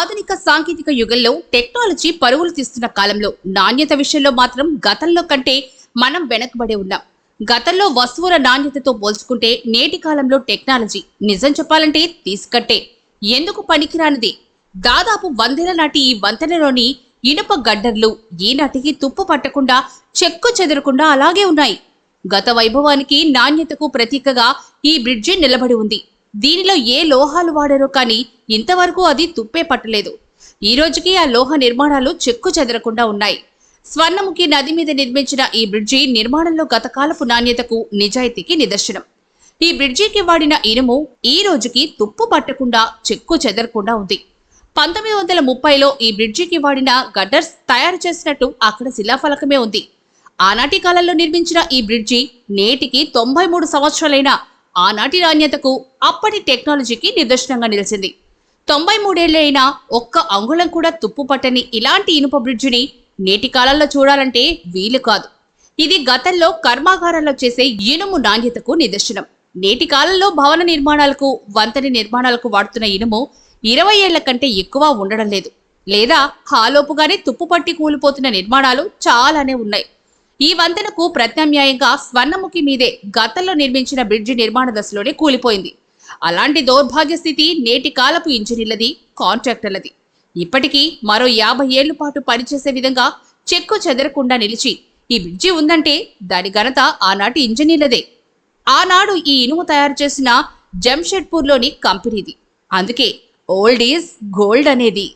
ఆధునిక సాంకేతిక యుగంలో టెక్నాలజీ పరుగులు తీస్తున్న కాలంలో నాణ్యత విషయంలో మాత్రం గతంలో కంటే మనం వెనకబడి ఉన్నాం. గతంలో వస్తువుల నాణ్యతతో పోల్చుకుంటే నేటి కాలంలో టెక్నాలజీ నిజం చెప్పాలంటే తీసుకట్టే. ఎందుకు పనికిరానిది? దాదాపు వందేళ్ళ నాటి ఈ వంతెనలోని ఇనుప గడ్డర్లు ఈనాటికి తుప్పు పట్టకుండా చెక్కు చెదరకుండా అలాగే ఉన్నాయి. గత వైభవానికి నాణ్యతకు ప్రతీకగా ఈ బ్రిడ్జి నిలబడి ఉంది. దీనిలో ఏ లోహాలు వాడారో కానీ ఇంతవరకు అది తుప్పే పట్టలేదు. ఈ రోజుకి ఆ లోహ నిర్మాణాలు చెక్కు చెదరకుండా ఉన్నాయి. స్వర్ణముఖి నది మీద నిర్మించిన ఈ బ్రిడ్జి నిర్మాణంలో గతకాలపు నాణ్యతకు నిజాయితీకి నిదర్శనం. ఈ బ్రిడ్జికి వాడిన ఇనుము ఈ రోజుకి తుప్పు పట్టకుండా చెక్కు చెదరకుండా ఉంది. పంతొమ్మిది వందల ముప్పైలో ఈ బ్రిడ్జికి వాడిన గడ్డర్స్ తయారు చేసినట్టు అక్కడ శిలాఫలకమే ఉంది. ఆనాటి కాలంలో నిర్మించిన ఈ బ్రిడ్జి నేటికి తొంభై మూడు సంవత్సరాలైన ఆనాటి నాణ్యతకు అప్పటి టెక్నాలజీకి నిదర్శనంగా నిలిచింది. తొంభై మూడేళ్ళైనా ఒక్క అంగుళం కూడా తుప్పు పట్టని ఇలాంటి ఇనుప బ్రిడ్జిని నేటి కాలంలో చూడాలంటే వీలు కాదు. ఇది గతంలో కర్మాగారాల్లో చేసే ఇనుము నాణ్యతకు నిదర్శనం. నేటి కాలంలో భవన నిర్మాణాలకు వంతెన నిర్మాణాలకు వాడుతున్న ఇనుము ఇరవై ఏళ్ళ కంటే ఎక్కువ ఉండడం లేదు. లేదా హాలోపుగానే తుప్పు పట్టి కూలిపోతున్న నిర్మాణాలు చాలానే ఉన్నాయి. ఈ వంతెనకు ప్రత్యామ్నాయంగా స్వర్ణముఖి మీదే గతంలో నిర్మించిన బ్రిడ్జి నిర్మాణ దశలోనే కూలిపోయింది. అలాంటి దౌర్భాగ్య స్థితి నేటి కాలపు ఇంజనీర్లది కాంట్రాక్టర్లది. ఇప్పటికీ మరో యాభై ఏళ్ళ పాటు పనిచేసే విధంగా చెక్కు చెదరకుండా నిలిచి ఈ బ్రిడ్జి ఉందంటే దాని ఘనత ఆనాటి ఇంజనీర్లదే. ఆనాడు ఈ ఇనుము తయారు చేసిన జంషెడ్పూర్లోని కంపెనీది. అందుకే ఓల్డ్ ఈజ్ గోల్డ్ అనేది.